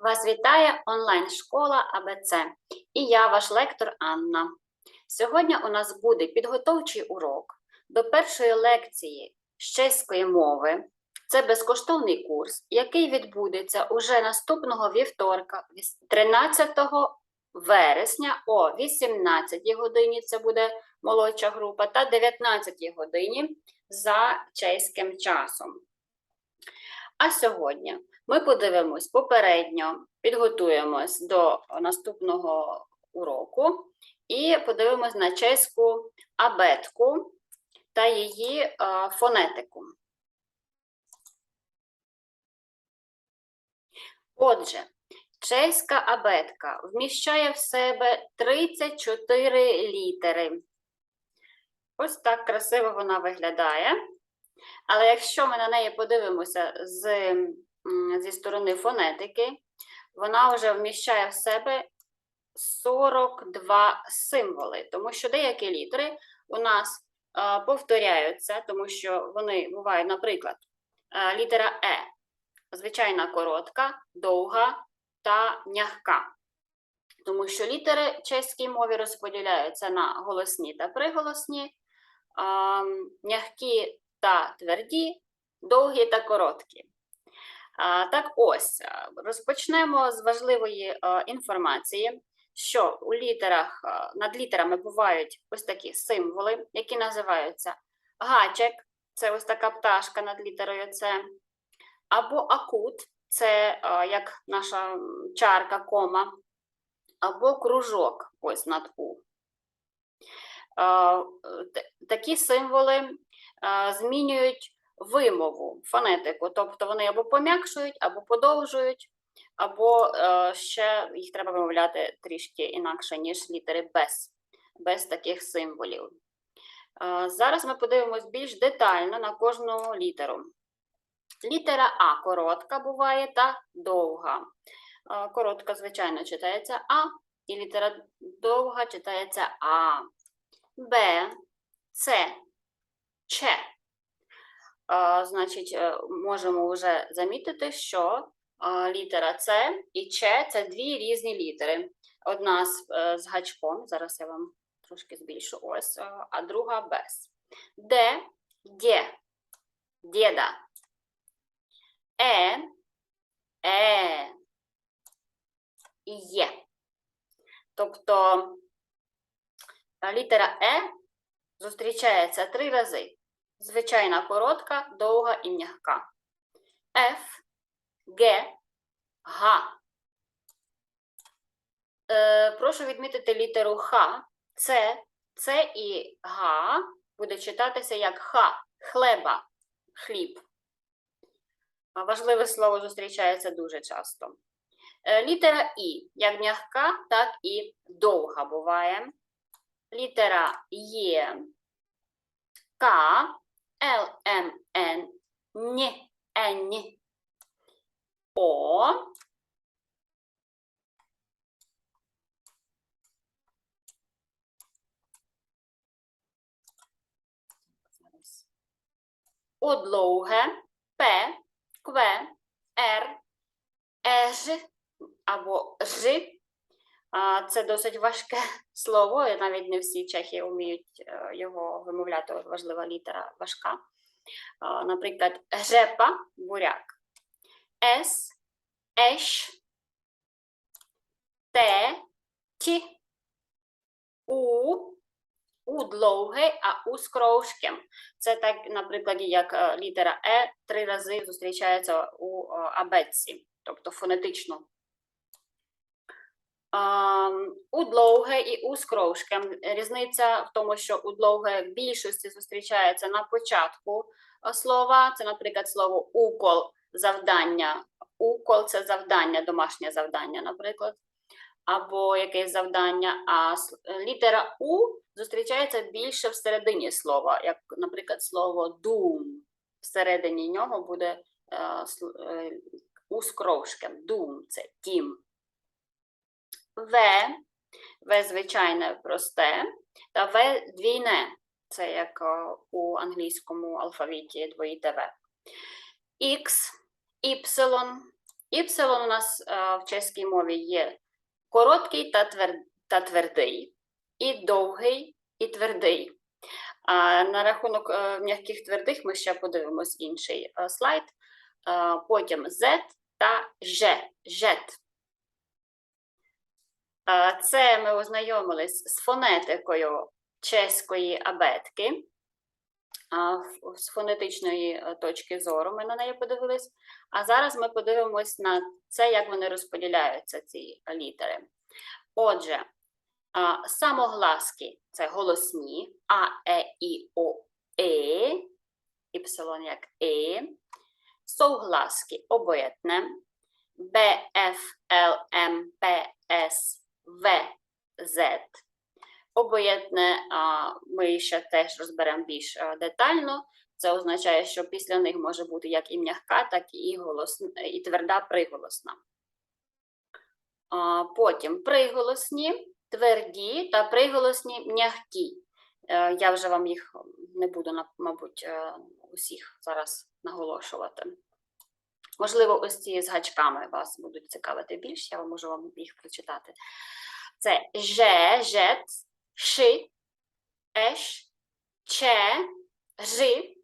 Вас вітає онлайн-школа АБЦ і я, ваш лектор Анна. Сьогодні у нас буде підготовчий урок до першої лекції з чеської мови. Це безкоштовний курс, який відбудеться уже наступного вівторка, 13 вересня о 18 годині. Це буде молодша група, та 19 годині за чеським часом. А сьогодні ми подивимось попередньо, підготуємось до наступного уроку і подивимось на чеську абетку та її фонетику. Отже, чеська абетка вміщає в себе 34 літери. Ось так красиво вона виглядає. Але якщо ми на неї подивимося з, зі сторони фонетики, вона вже вміщає в себе 42 символи, тому що деякі літери у нас е, повторяються, тому що вони бувають, наприклад, е, літера Е, звичайна коротка, довга та м'яка. Тому що літери чеській мові розподіляються на голосні та приголосні, м'які та тверді, довгі та короткі. Так ось, розпочнемо з важливої інформації, що у літерах, над літерами бувають ось такі символи, які називаються гачек, це ось така пташка над літерою С, або акут, це як наша чарка, кома, або кружок, ось над У. Такі символи змінюють вимову, фонетику, тобто вони або пом'якшують, або подовжують, або е, ще їх треба вимовляти трішки інакше, ніж літери без, без таких символів. Е, Зараз ми подивимось більш детально на кожну літеру. Літера А коротка буває та довга. Е, Коротка, звичайно, читається А, і літера довга читається А. Б, С, Ч. Значить, е, можемо вже замітити, що літера С і Ч це дві різні літери. Одна з, е, з гачком, зараз я вам трошки збільшу, ось, е, а друга без. Д, Дє, дєда. Е, е, і є. Тобто літера Е зустрічається три рази. Звичайна коротка, довга і м'яка. Ф, Г, Г. Е, прошу відмітити літеру Х. Це, це і Г буде читатися як Х, хлеба, хліб. Важливе слово зустрічається дуже часто. Е, літера І, як м'яка, так і довга буває. Літера Є, К, Л, М, Н, Н, Н, О. Зараз. Одлоуге, П, Кв, Р, Еж або Ж. Це досить важке слово, і навіть не всі чехи вміють е, його вимовляти. Важлива літера важка. Наприклад, грепа, буряк. С, еш, Т, Т, У, У довге, а У з. Це так, наприклад, як е, літера Е три рази зустрічається у е, абетці, тобто фонетично. Ам, і у. Різниця в тому, що у в більшості зустрічається на початку е, слова. Це, наприклад, слово укол завдання. Укол це завдання, домашнє завдання, наприклад. Або якесь завдання, а е, літера У зустрічається більше всередині слова, як, наприклад, слово дум. Всередині нього буде е, е, у. Дум це дім. В, В звичайне просте, та В двійне. Це як е, у англійському алфавіті двоїте В. X, Y, Іпсилон у нас е, в чеській мові є короткий та, твер... та твердий, і довгий, і твердий. А на рахунок е, м'яких твердих ми ще подивимось інший слайд. Потім Z та Ж. Жет. Це ми ознайомились з фонетикою чеської абетки. З фонетичної е, точки зору ми на неї подивились. А зараз ми подивимось на це, як вони розподіляються, ці літери. Отже, самогласки це голосні А, Е, І, О, Е, іпсилон як Е. Souгласки обоєтне Б, Ф, Л, М, П, С, В, З. Обоєтне а, ми ще теж розберемо більш детально. Це означає, що після них може бути як і м'яка, так і, голос... і тверда приголосна. Потім приголосні, тверді та приголосні м'які. Е, Я вже вам їх не буду, мабуть, е, усіх зараз наголошувати. Можливо, ось ці з гачками вас будуть цікавити більше, я можу вам їх прочитати. Це же, жет, ши, еш, че, жи.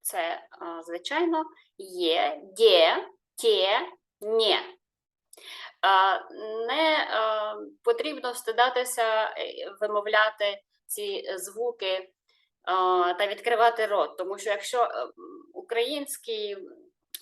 Це, звичайно, є, дє, тє, нє. Не потрібно встидатися е, вимовляти ці звуки та відкривати рот, тому що якщо е, український,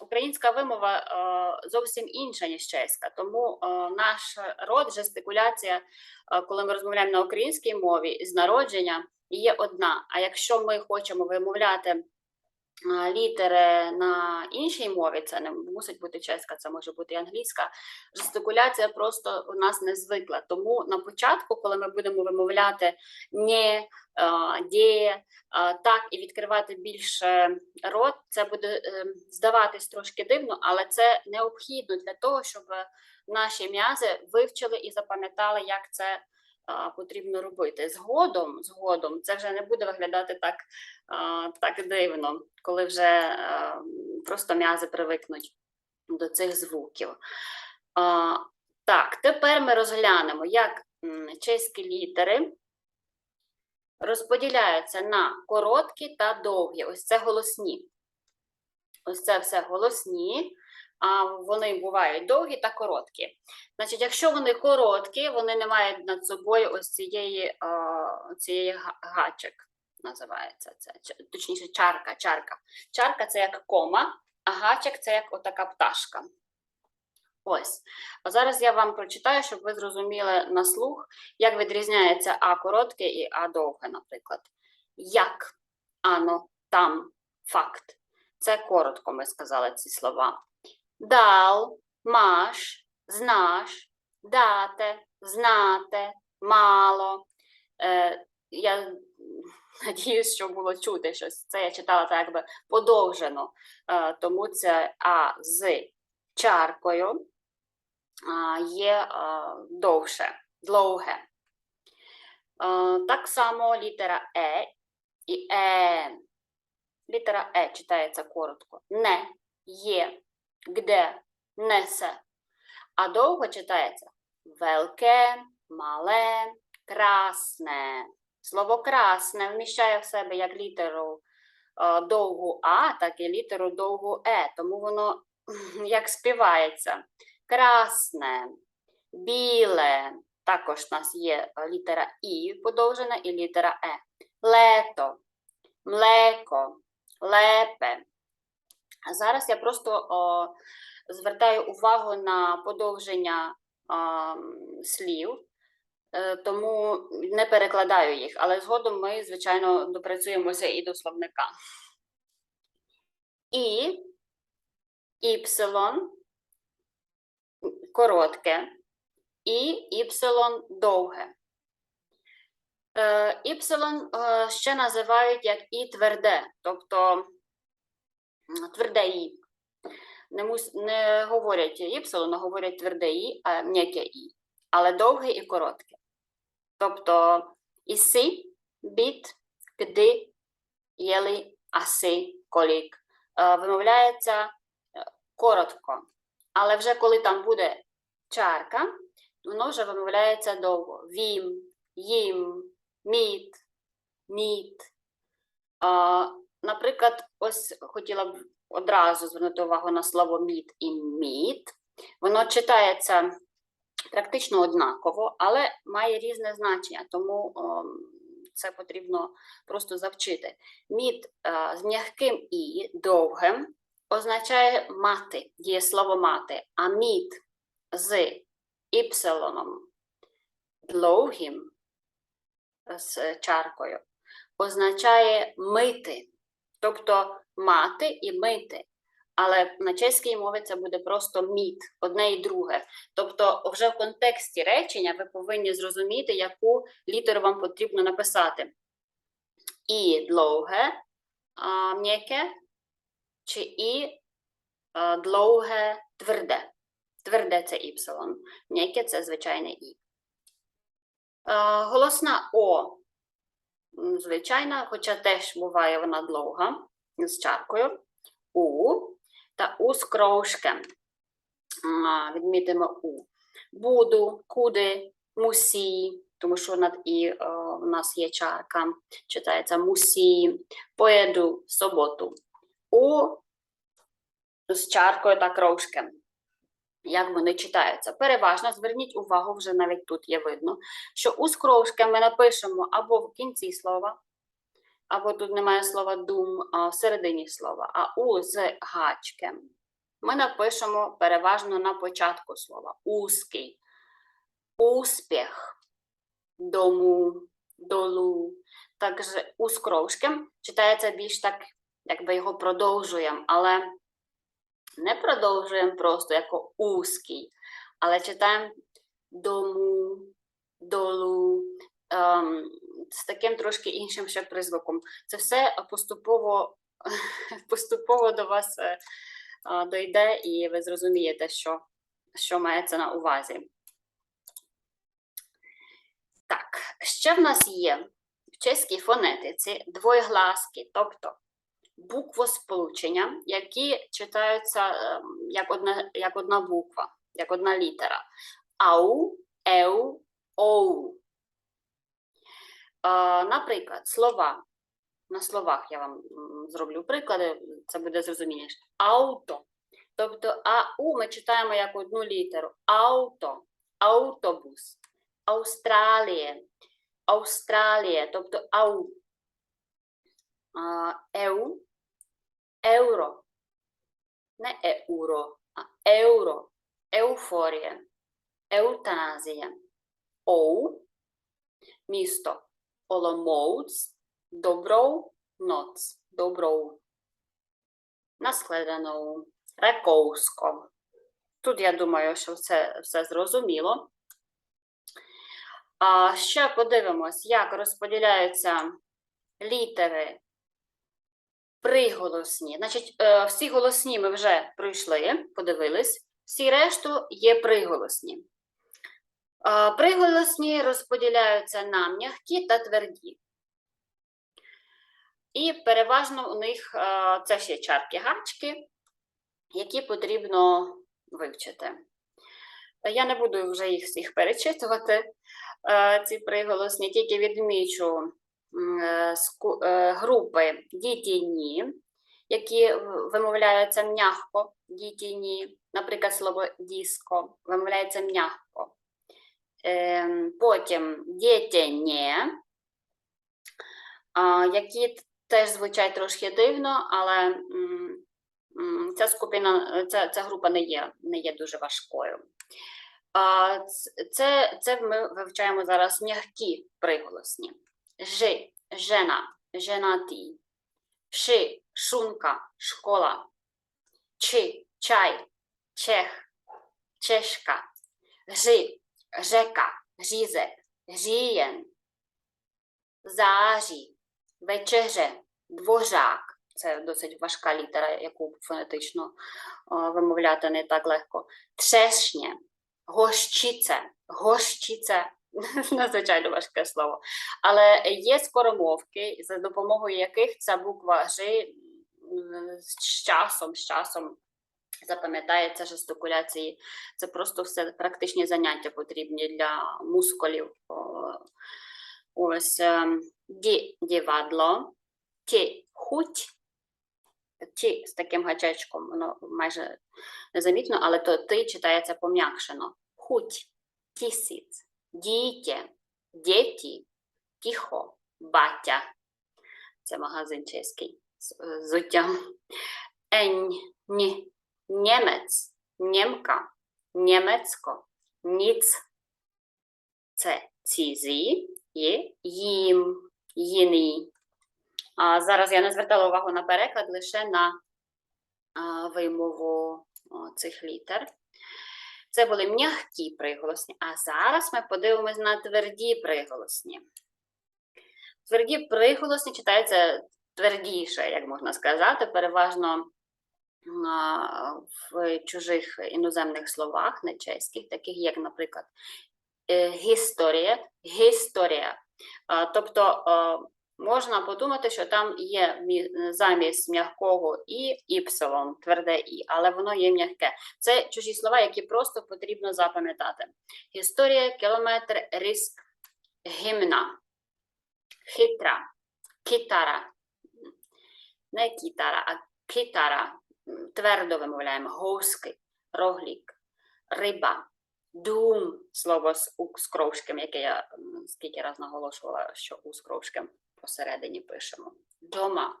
українська вимова е, зовсім інша, ніж чеська, тому е, наш род, жестикуляція, е, коли ми розмовляємо на українській мові з народження, є одна. А якщо ми хочемо вимовляти літери на іншій мові, це не мусить бути чеська, це може бути і англійська. Жестикуляція просто у нас не звикла. Тому на початку, коли ми будемо вимовляти а, «дє», так і відкривати більше рот, це буде е, здаватись трошки дивно, але це необхідно для того, щоб наші м'язи вивчили і запам'ятали, як це потрібно робити. Згодом, згодом це вже не буде виглядати так, так дивно, коли вже просто м'язи привикнуть до цих звуків. Так, тепер ми розглянемо, як чеські літери розподіляються на короткі та довгі. Ось це голосні. Ось це все голосні, вони бувають довгі та короткі. Значить, якщо вони короткі, вони не мають над собою ось цієї, цієї гачок, називається це, точніше, чарка, чарка. Чарка це як кома, а гачок це як отака пташка. Ось. А зараз я вам прочитаю, щоб ви зрозуміли на слух, як відрізняється А коротке і А довге, наприклад. Як, ано, там, факт. Це коротко ми сказали ці слова. Дал, маш, знаш, дате, знате, мало. Е, я надіюсь, що було чути щось. Це я читала так якби подовжено. Е, тому це А з чаркою є а, довше, довге. Е, Так само літера Е і Е. Літера Е читається коротко. Не, є, где, несе. А довго читається велике, мале, красне. Слово красне вміщає в себе як літеру е, довгу А, так і літеру довгу Е, тому воно як співається. Красне, біле. Також у нас є літера І подовжена і літера Е. Лето, млеко, лепе. А зараз я просто о, звертаю увагу на подовження м, слів, е, тому не перекладаю їх, але згодом ми, звичайно, допрацюємося і до словника. І, іпсилон коротке, і іпсилон довге. Е, Іпсилон е, ще називають як і тверде, тобто тверде і. Не, мус, не говорять іпсилон, а говорять тверде і, а м'яке і, але довге і коротке. Тобто іси, біт, кди, єли, аси, колік. Е, Вимовляється е, коротко, Але вже коли там буде чарка, воно вже вимовляється довго. Вім, їм, міт, міт. Наприклад, ось хотіла б одразу звернути увагу на слово міт і міт. Воно читається практично однаково, але має різне значення, тому ем, це потрібно просто завчити. Міт е, з м'яким і довгим означає мати, дієслово мати, а міт з іпсилоном довгим з чаркою означає мити, тобто мати і мити. Але на чеській мові це буде просто міт, одне і друге. Тобто, вже в контексті речення ви повинні зрозуміти, яку літеру вам потрібно написати. І довге, м'яке, чи і довге тверде. Тверде це іпсилон, м'яке це звичайне і. Голосна О звичайна, хоча теж буває вона довга з чаркою. У та у з крошком. Відмітимо у. Буду, куди, мусі, тому що над і е, в нас є чарка, читається мусі, поїду в суботу. У з чаркою та крошком. Як вони читаються? Переважно зверніть увагу, вже навіть тут є видно, що у з ми напишемо або в кінці слова, або тут немає слова дум а в середині слова, а у з гачком ми напишемо переважно на початку слова. Узкий, успіх, дому, долу. Також у з читається більш так, якби його продовжуємо, але не продовжуємо просто як узкий, але читаємо дому, долу, ем, з таким трошки іншим ще призвуком. Це все поступово, поступово до вас е, а, дойде, і ви зрозумієте, що, що мається на увазі. Так, ще в нас є в чеській фонетиці двоєгласки, тобто буквосполучення, які читаються ем, як одна, як одна буква, як одна літера. Ау, еу, оу. Наприклад, слова. На словах я вам зроблю приклади, це буде зрозуміліше. Ауто. Тобто АУ ми читаємо як одну літеру. Ауто, автобус, Австралія, Австралія, тобто ау. Еу, Евро. Не еуро, а евро, еуфорія, еутаназія. Оу, місто. Оломouc, Добрou ноц, Добрou. Наскладеnou, Раковсько. Тут я думаю, що все, все зрозуміло. А ще подивимось, як розподіляються літери приголосні. Значить, е, всі голосні ми вже пройшли, подивились. Всі решту є приголосні. А, Приголосні розподіляються на м'які та тверді. І переважно у них е, це ще чарки-гачки, які потрібно вивчити. Я не буду вже їх всіх перечитувати, е, ці приголосні, тільки відмічу е, е, групи дітіні, які вимовляються м'яко, дітіні, наприклад, слово диско вимовляється м'яко. Ем, Потім дітєнє, а, які теж звучать трошки дивно, але ця скупина, ця, ця група не є, не є дуже важкою. Це, це ми вивчаємо зараз м'які приголосні. Жи, жена, женатий. Ши, шунка, школа. Чи, чай, чех, чешка. Жи, rzeka, řízek, říjen, září, вечеře, дворжак. Це досить важка літера, яку фонетично о, вимовляти не так легко. Трешня, гощиця, гощиця. Надзвичайно важке слово. Але є скоромовки, за допомогою яких ця буква Ж з часом, з часом запам'ятається жестикуляції. Це просто все практичні заняття потрібні для мускулів. Ось ем, ді дівадло, ті хуть, ті з таким гачечком, воно майже незамітно, але то ти читається пом'якшено. Хуть, тісіць, дітє, діті, тихо, батя. Це магазин чеський з з взуттям. Ень, ні, німець, німка, німецько, ніц. Це цізі і їм, їний. А зараз я не звертала увагу на переклад, лише на а, вимову о, цих літер. Це були м'які приголосні, а зараз ми подивимось на тверді приголосні. Тверді приголосні читаються твердіше, як можна сказати, переважно в чужих іноземних словах, не чеських, таких як, наприклад, е, гісторія, гісторія. Тобто можна подумати, що там є замість м'якого і іпсилон, тверде і, але воно є м'яке. Це чужі слова, які просто потрібно запам'ятати. Історія, кілометр, риск, гімна, хитра, кітара. Не кітара, а китара. Твердо вимовляємо. Гуски, роглік, риба, дум, слово з, з кровшком, яке я скільки раз наголошувала, що у з кровшком посередині пишемо. Дома,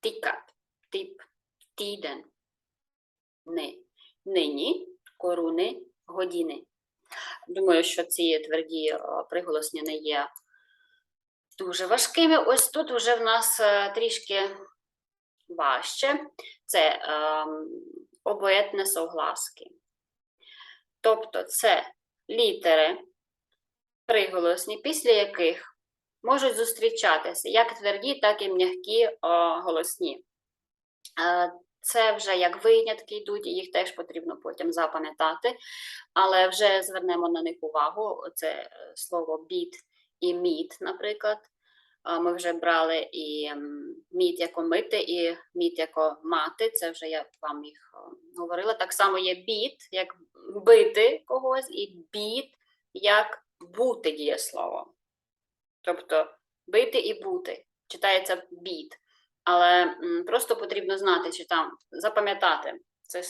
тикат, тип, тіден, ни, нині, коруни, години. Думаю, що ці тверді е, приголосні не є дуже важкими. Ось тут вже в нас е, трішки важче. Це ем, обоєтне согласки. Тобто це літери приголосні, після яких можуть зустрічатися як тверді, так і м'які е, голосні. Е, Це вже як винятки йдуть, і їх теж потрібно потім запам'ятати, але вже звернемо на них увагу. Це е, слово біт і міт, наприклад. Ми вже брали і м, міт як мити, і міт як мати. Це вже я вам їх е, говорила. Так само є біт, як бити когось, і біт як бути дієслово. Тобто бити і бути. Читається біт. Але просто потрібно знати, чи там запам'ятати. Це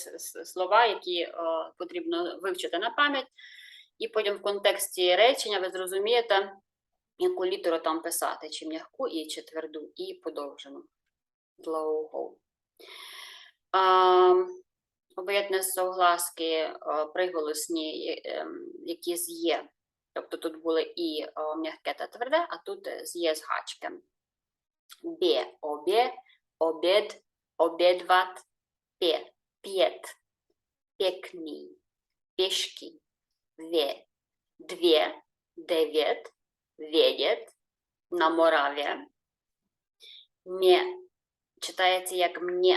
слова, які е, потрібно вивчити на пам'ять, і потім в контексті речення ви зрозумієте, яку літеру там писати, чи м'яку, і чи тверду, і подовжену. Довго. А, согласки е, приголосні, е, які з. Тобто тут були і е, м'яке та тверде, а тут е, з є з гачком. Бє, обє, обід, обідват, пє, п'єт, пекні, пішки, вє, двє, дев'ять, ведет, на Мораві. Мє, читається як мє,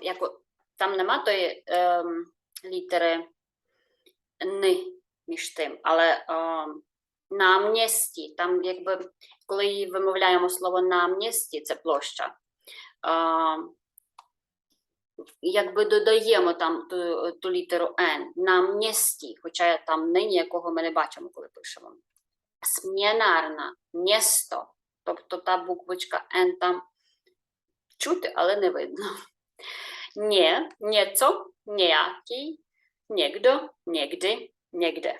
як, о- там нема тої ем, літери ни між тим, але ем, на амністі, там якби, коли вимовляємо слово на амністі, це площа, ем, якби додаємо там ту, ту літеру Н на амністі, хоча там нині якого ми не бачимо, коли пишемо. Смінарна, місто, тобто та буквочка Н там чути, але не видно. Nie, nieco, niejaki, niegdo, niegdy, nigdy.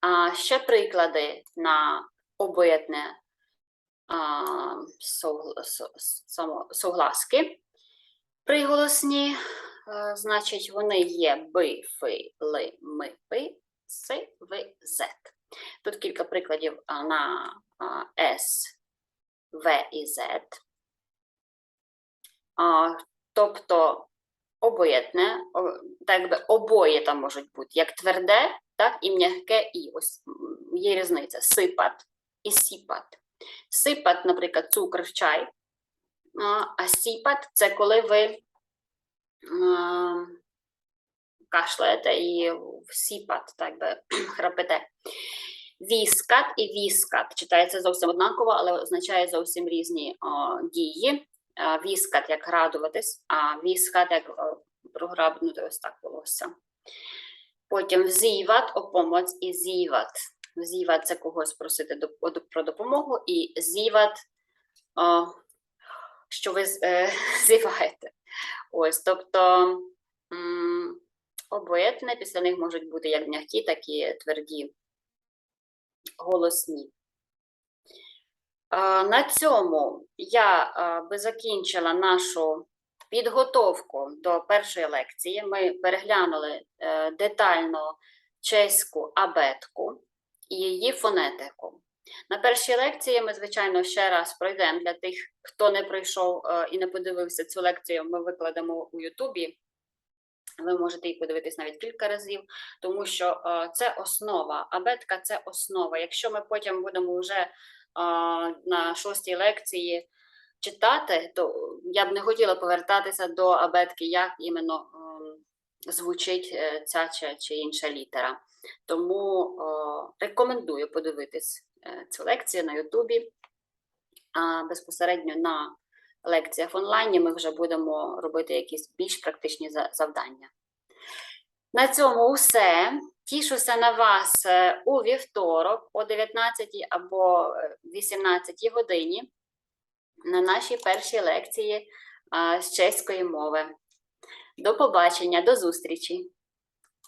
А ще приклади на само- согласки. Приголосні, значить, вони є би, фи, ли, ми, пи, си, ви, зет. Тут кілька прикладів на С, В і. А, тобто обоєтне, о- так би обоє там можуть бути, як тверде, так і м'яке і. Ось є різниця. Сипат і сіпат. Сипат, наприклад, цукор в чай, а, сіпат це коли ви кашляєте і сіпат, так би храпите. Віскат і віскат читається зовсім однаково, але означає зовсім різні о, дії. Віскат як радуватись, а віскат як е, програбнути ось так волосся. Потім взіват, опомоць і зіват. Взіват це когось просити про допомогу, і зіват, що ви е, зіваєте. Ось, тобто обоєтне, після них можуть бути як м'які, так і тверді голосні. Е, На цьому я е, би закінчила нашу підготовку до першої лекції. Ми переглянули е, детально чеську абетку і її фонетику. На першій лекції ми, звичайно, ще раз пройдемо для тих, хто не прийшов е, і не подивився цю лекцію, ми викладемо у Ютубі. Ви можете її подивитись навіть кілька разів, тому що е, це основа. Абетка це основа. Якщо ми потім будемо вже е, на шостій лекції читати, то я б не хотіла повертатися до абетки, як іменно ем, звучить е, ця чи, інша літера. Тому рекомендую подивитись цю лекцію на Ютубі. Безпосередньо на лекціях в онлайні ми вже будемо робити якісь більш практичні завдання. На цьому все. Тішуся на вас е, у вівторок о 19 або е, 18 годині на нашій першій лекції з чеської мови. До побачення, до зустрічі!